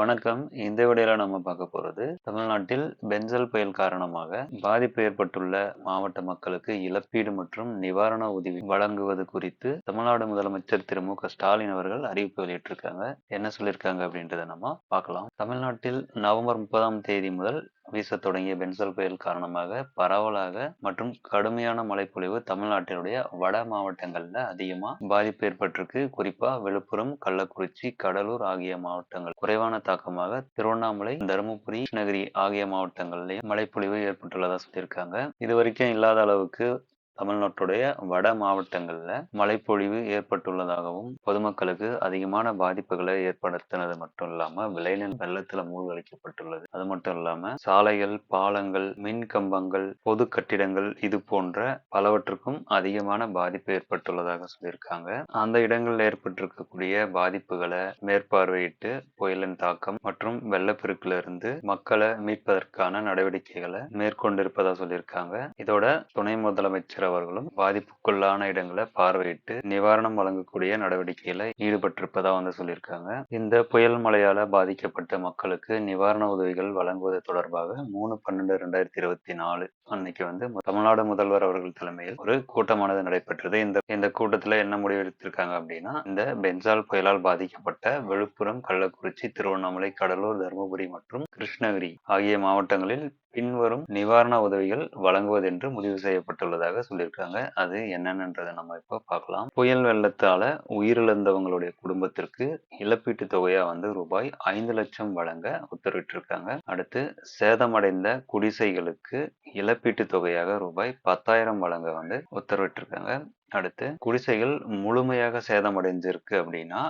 வணக்கம். இந்த விடையில நம்ம பார்க்க போறது தமிழ்நாட்டில் பென்சல் புயல் காரணமாக பாதிப்பு ஏற்பட்டுள்ள மாவட்ட மக்களுக்கு இழப்பீடு மற்றும் நிவாரண உதவி வழங்குவது குறித்து தமிழ்நாடு முதலமைச்சர் திரு மு ஸ்டாலின் அவர்கள் அறிவிப்பு வெளியிட்டிருக்காங்க. என்ன சொல்லியிருக்காங்க அப்படின்றத நம்ம பார்க்கலாம். தமிழ்நாட்டில் நவம்பர் முப்பதாம் தேதி முதல் வீச தொடங்கிய பென்சல் புயல் காரணமாக பரவலாக மற்றும் கடுமையான மழைப்பொழிவு தமிழ்நாட்டினுடைய வட மாவட்டங்கள்ல அதிகமா பாதிப்பு ஏற்பட்டிருக்கு. குறிப்பா விழுப்புரம் கள்ளக்குறிச்சி கடலூர் ஆகிய மாவட்டங்கள். குறைவான தாக்கமாக திருவண்ணாமலை தருமபுரி கிருஷ்ணகிரி ஆகிய மாவட்டங்கள்லயும் மழைப்பொழிவு ஏற்பட்டுள்ளதா சொல்லியிருக்காங்க. இது வரைக்கும் இல்லாத அளவுக்கு தமிழ்நாட்டுடைய வட மாவட்டங்களில் மழைப்பொழிவு ஏற்பட்டுள்ளதாகவும் பொதுமக்களுக்கு அதிகமான பாதிப்புகளை ஏற்படுத்தினது மட்டும் இல்லாம விளைநில வெள்ளத்துல மூழ்கடிக்கப்பட்டுள்ளது. அது மட்டும் இல்லாம சாலைகள் பாலங்கள் மின் கம்பங்கள் பொது கட்டிடங்கள் இது போன்ற பலவற்றுக்கும் அதிகமான பாதிப்பு ஏற்பட்டுள்ளதாக சொல்லியிருக்காங்க. அந்த இடங்களில் ஏற்பட்டிருக்கக்கூடிய பாதிப்புகளை மேற்பார்வையிட்டு புயலின் தாக்கம் மற்றும் வெள்ளப்பெருக்கில இருந்து மக்களை மீட்பதற்கான நடவடிக்கைகளை மேற்கொண்டிருப்பதா சொல்லியிருக்காங்க. இதோட துணை முதலமைச்சர் அவர்களும் பாதிப்புக்குள்ளான இடங்களை பார்வையிட்டு நிவாரணம் வழங்கக்கூடிய நடவடிக்கைகளை ஈடுபட்டிருப்பதா வந்து சொல்லியிருக்காங்க. இந்த புயல் மழையால பாதிக்கப்பட்ட மக்களுக்கு நிவாரண உதவிகள் வழங்குவது தொடர்பாக மூணு பன்னெண்டு ரெண்டாயிரத்தி இருபத்தி நாலு அன்னைக்கு வந்து தமிழ்நாடு முதல்வர் அவர்கள் தலைமையில் ஒரு கூட்டமானது நடைபெற்றது. இந்த இந்த கூட்டத்துல என்ன முடிவெடுத்திருக்காங்க அப்படின்னா இந்த பென்சால் புயலால் பாதிக்கப்பட்ட விழுப்புரம் கள்ளக்குறிச்சி திருவண்ணாமலை கடலூர் தருமபுரி மற்றும் கிருஷ்ணகிரி ஆகிய மாவட்டங்களில் பின்வரும் நிவாரண உதவிகள் வழங்குவதென்று முடிவு செய்யப்பட்டுள்ளதாக சொல்லியிருக்காங்க. அது என்னென்னன்றதை நம்ம இப்போ பார்க்கலாம். புயல் வெள்ளத்தால உயிரிழந்தவங்களுடைய குடும்பத்திற்கு இழப்பீட்டு தொகையா வந்து ரூபாய் ஐந்து லட்சம் வழங்க உத்தரவிட்டிருக்காங்க. அடுத்து சேதமடைந்த குடிசைகளுக்கு இழப்பீட்டு தொகையாக ரூபாய் பத்தாயிரம் வழங்க வந்து உத்தரவிட்டிருக்காங்க. அடுத்து குடிசைகள் முழுமையாக சேதமடைஞ்சிருக்கு அப்படின்னா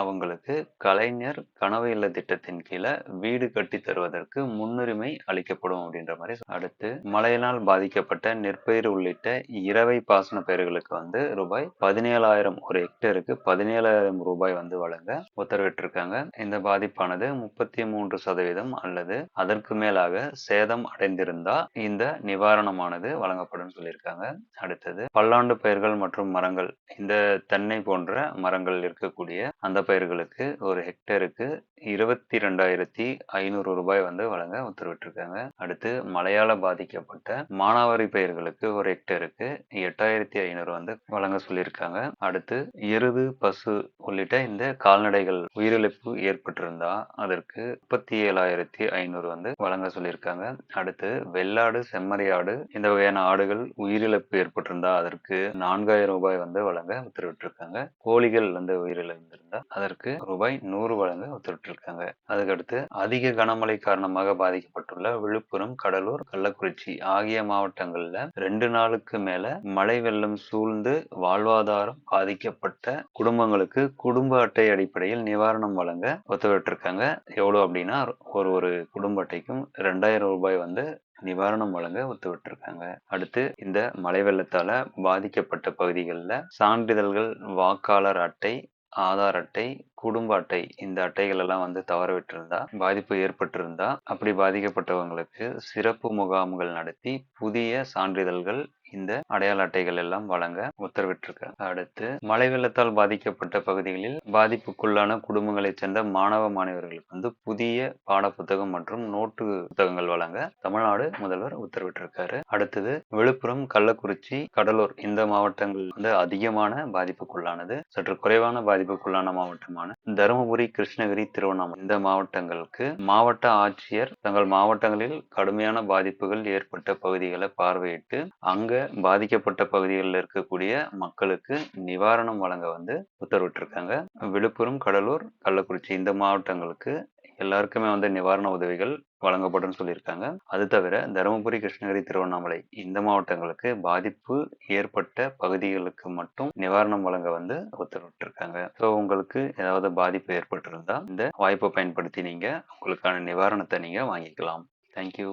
அவங்களுக்கு கலைஞர் கனவு இல்ல திட்டத்தின் கீழே வீடு கட்டி தருவதற்கு முன்னுரிமை அளிக்கப்படும் அப்படின்ற மாதிரி அடுத்து மழையினால் பாதிக்கப்பட்ட நெற்பயிர் உள்ளிட்ட இரவை பாசன பயிர்களுக்கு வந்து ரூபாய் பதினேழாயிரம் ஒரு ஹெக்டருக்கு பதினேழாயிரம் ரூபாய் வந்து வழங்க உத்தரவிட்டிருக்காங்க. இந்த பாதிப்பானது முப்பத்தி மூன்று சதவீதம் அல்லது அதற்கு மேலாக சேதம் அடைந்திருந்தா இந்த நிவாரணமானது வழங்கப்படும் சொல்லியிருக்காங்க. அடுத்தது பல்லாண்டு பயிர்கள் மற்றும் மரங்கள் இந்த தென்னை போன்ற மரங்கள் இருக்கக்கூடிய அந்த பயிர்களுக்கு ஒரு ஹெக்டருக்கு இருபத்தி ரெண்டாயிரத்தி ஐநூறு ரூபாய் வந்து வழங்க உத்தரவிட்டிருக்காங்க. அடுத்து மழையால பாதிக்கப்பட்ட மானாவாரி பயிர்களுக்கு ஒரு ஹெக்டருக்கு எட்டாயிரத்தி ஐநூறு வந்து வழங்க சொல்லியிருக்காங்க. அடுத்து எருது பசு உள்ளிட்ட இந்த கால்நடைகள் உயிரிழப்பு ஏற்பட்டிருந்தா அதற்கு முப்பத்தி ஏழாயிரத்தி ஐநூறு வந்து வழங்க சொல்லியிருக்காங்க. அடுத்து வெள்ளாடு செம்மறியாடு இந்த வகையான ஆடுகள் உயிரிழப்பு ஏற்பட்டிருந்தா அதற்கு நான்காயிரம் ரூபாய் வந்து வழங்க உத்தரவிட்டிருக்காங்க. கோழிகள் வந்து உயிரிழந்திருந்தா அதற்கு ரூபாய் நூறு வழங்க உத்தரவிட்டிருக்காங்க. அதுக்கடுத்து அதிக கனமழை காரணமாக பாதிக்கப்பட்டுள்ள விழுப்புரம் கடலூர் கள்ளக்குறிச்சி ஆகிய மாவட்டங்கள்ல ரெண்டு நாளுக்கு மேல மழை வெள்ளம் சூழ்ந்து வாழ்வாதாரம் பாதிக்கப்பட்ட குடும்பங்களுக்கு குடும்ப அட்டை அடிப்படையில் நிவாரணம் வழங்க உத்தரவிட்டிருக்காங்க. எவ்வளவு அப்படின்னா ஒரு ஒரு குடும்ப அட்டைக்கும் ரெண்டாயிரம் ரூபாய் வந்து நிவாரணம் வழங்க உத்தரவிட்டிருக்காங்க. அடுத்து இந்த மழை வெள்ளத்தால பாதிக்கப்பட்ட பகுதிகளில் சான்றிதழ்கள் வாக்காளர் அட்டை ஆதார் அட்டை குடும்ப அட்டை இந்த அட்டைகள் எல்லாம் வந்து தவறவிட்டிருந்தா பாதிப்பு ஏற்பட்டிருந்தா அப்படி பாதிக்கப்பட்டவங்களுக்கு சிறப்பு முகாம்கள் நடத்தி புதிய சான்றிதழ்கள் இந்த அடையாள அட்டைகள் எல்லாம் வழங்க உத்தரவிட்டிருக்காங்க. அடுத்து மழை வெள்ளத்தால் பாதிக்கப்பட்ட பகுதிகளில் பாதிப்புக்குள்ளான குடும்பங்களைச் சேர்ந்த மாணவ மாணவர்களுக்கு வந்து புதிய பாட புத்தகம் மற்றும் நோட்டு புத்தகங்கள் வழங்க தமிழ்நாடு முதல்வர் உத்தரவிட்டிருக்காரு. அடுத்தது விழுப்புரம் கள்ளக்குறிச்சி கடலூர் இந்த மாவட்டங்கள் வந்து அதிகமான பாதிப்புக்குள்ளானது. சற்று குறைவான பாதிப்புக்குள்ளான மாவட்டமான தருமபுரி கிருஷ்ணகிரி திருவண்ணாமலை இந்த மாவட்டங்களுக்கு மாவட்ட ஆட்சியர் தங்கள் மாவட்டங்களில் கடுமையான பாதிப்புகள் ஏற்பட்ட பகுதிகளை பார்வையிட்டு அங்க பாதிக்கப்பட்ட பகுதிகளில் இருக்கக்கூடிய மக்களுக்கு நிவாரணம் வழங்க வந்து உத்தரவிட்டிருக்காங்க. விழுப்புரம் கடலூர் கள்ளக்குறிச்சி இந்த மாவட்டங்களுக்கு எல்லாருக்குமே வந்து நிவாரண உதவிகள் வழங்கப்படும் சொல்லியிருக்காங்க. அது தவிர தருமபுரி கிருஷ்ணகிரி திருவண்ணாமலை இந்த மாவட்டங்களுக்கு பாதிப்பு ஏற்பட்ட பகுதிகளுக்கு மட்டும் நிவாரணம் வழங்க வந்து உத்தரவிட்டிருக்காங்க. ஸோ உங்களுக்கு ஏதாவது பாதிப்பு ஏற்பட்டிருந்தா இந்த வாய்ப்பை பயன்படுத்தி நீங்க உங்களுக்கான நிவாரணத்தை நீங்க வாங்கிக்கலாம். தேங்க்யூ